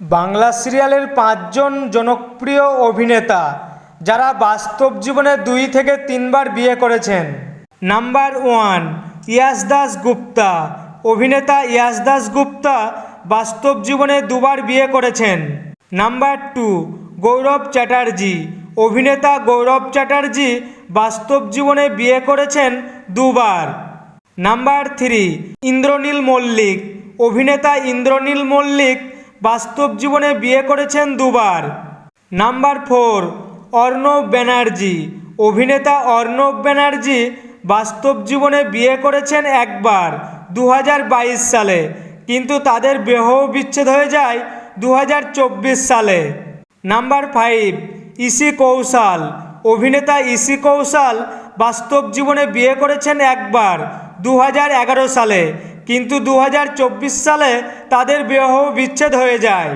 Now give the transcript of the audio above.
বাংলা সিরিয়ালের পাঁচজন জনপ্রিয় অভিনেতা, যারা বাস্তব জীবনে দুই থেকে তিনবার বিয়ে করেছেন। Number one, Yash Das Gupta. অভিনেতা ইয়াস দাস গুপ্তা বাস্তব জীবনে দুবার বিয়ে করেছেন। Number two, Gaurav Chatterjee. অভিনেতা গৌরব চ্যাটার্জি বাস্তব জীবনে বিয়ে করেছেন দুবার। Number three, Indraneil Mallick. অভিনেতা ইন্দ্রনীল মল্লিক বাস্তব জীবনে বিয়ে করেছেন দুবার। Number four, Arnab Banerjee. অভিনেতা অর্ণব ব্যানার্জি বাস্তব জীবনে বিয়ে করেছেন একবার দু হাজার বাইশ সালে। কিন্তু তাদের বিবাহ বিচ্ছেদ হয়ে যায় দু হাজার চব্বিশ সালে। Number five, Isi Kaushal. অভিনেতা ইসি কৌশাল বাস্তব জীবনে বিয়ে করেছেন একবার দু হাজার এগারো সালে। কিন্তু দু হাজার চব্বিশ সালে তাদের বিবাহ বিচ্ছেদ হয়ে যায়।